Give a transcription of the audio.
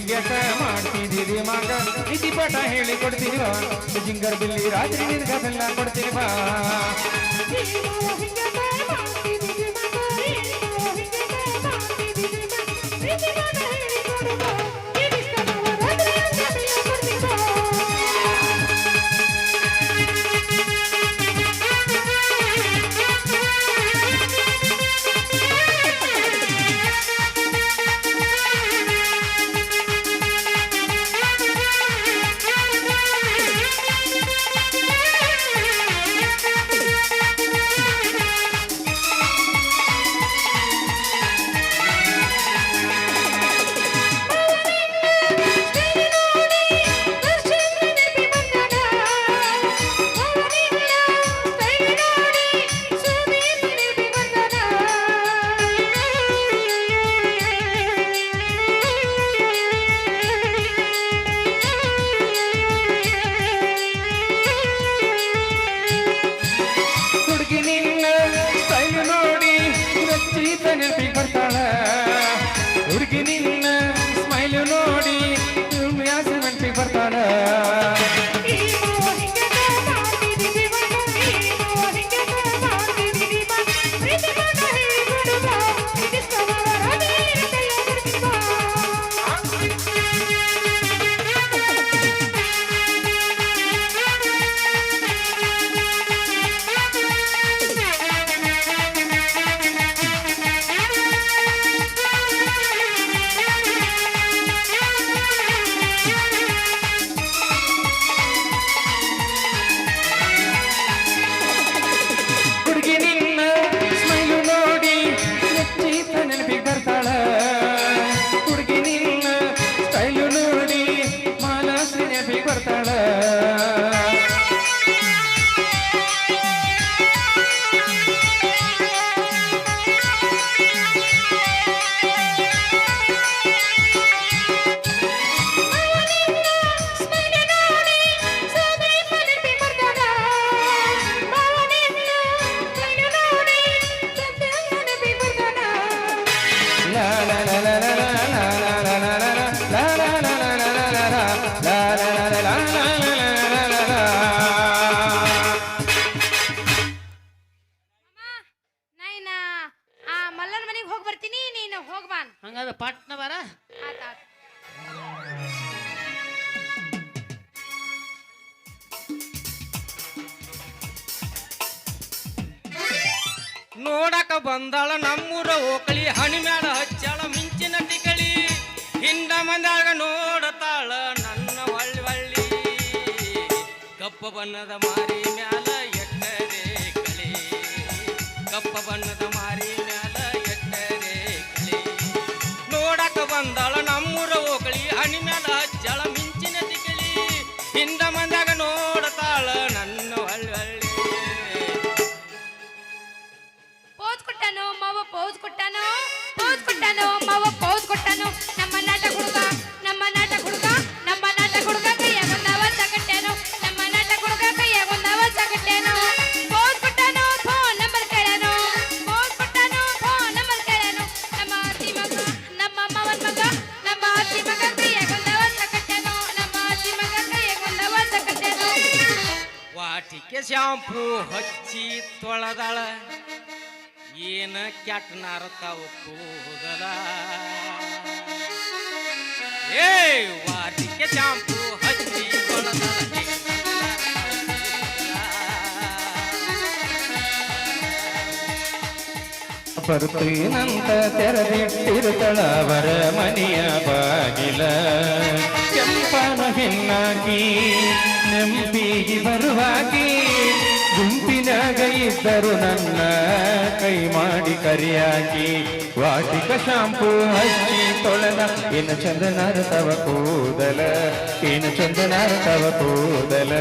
ಹಿಂಗ್ಯಾಕ ಮಾಡ್ತಿದ್ದೀರಿ ಮಗ ಇತಿ ಪಾಠ ಹೇಳಿ ಕೊಡ್ತೀರಾ ಬಾ ಜಿಂಗರ್ ಬಿಲ್ಲಿ ರಾತ್ರಿ ನಿನ್ಗ ಬೆಲ್ಲ ಹುಡುಗಿನಿ ನೋಡಕ ಬಂದಾಳ ನಮ್ಮೂರ ಓಕಳಿ ಹಣಿ ಮ್ಯಾಲ ಹಚ್ಚಾಳ ಮಿಂಚಿನ ತಿಕಳಿ ಹಿಂದ ಮಂದಾಗ ನೋಡತಾಳ ನನ್ನ ಒಳ್ಳಿ ಒಳ್ಳಿ ಕಪ್ಪ ಬಣ್ಣದ ಮಾರಿ ಮ್ಯಾಲ ಎಕ್ಕರೆ ಕಳಿ. ಕಪ್ಪ ಬಣ್ಣದ ವಾಟಿಕೆ ಶಾಂಪೂ ಹಚ್ಚಿ ತೊಳೆದಾಳ. ಏನ ಕೆಟ್ಟ ತಾವು ಕೂದಲ. ಏ ವಾಟಿಕೆ ಶಾಂಪೂ ಹಚ್ಚಿ ತೊಳೆದಾಳ. ಬರ್ತೀನಂತ ತೆರೆದಿಟ್ಟಿರುತ್ತಳ ಅವರ ಮನೆಯ ಬಾಗಿಲ. ಕೆಂಪನ ಹೆಣ್ಣಾಗಿ ನೆಂಪಿಗೆ ಬರುವಾಗಿ ಗುಂಪಿನಾಗ ಇದ್ದರು ನನ್ನ ಕೈ ಮಾಡಿ ಕರಿಯಾಗಿ ವಾಟಿಕ ಶಾಂಪು ಹಚ್ಚಿ ತೊಳೆದ ಏನು ಚಂದನಾರ ತವ ಕೂದಲ ಏನು ಚಂದನಾರ ತವ ಕೂದಲ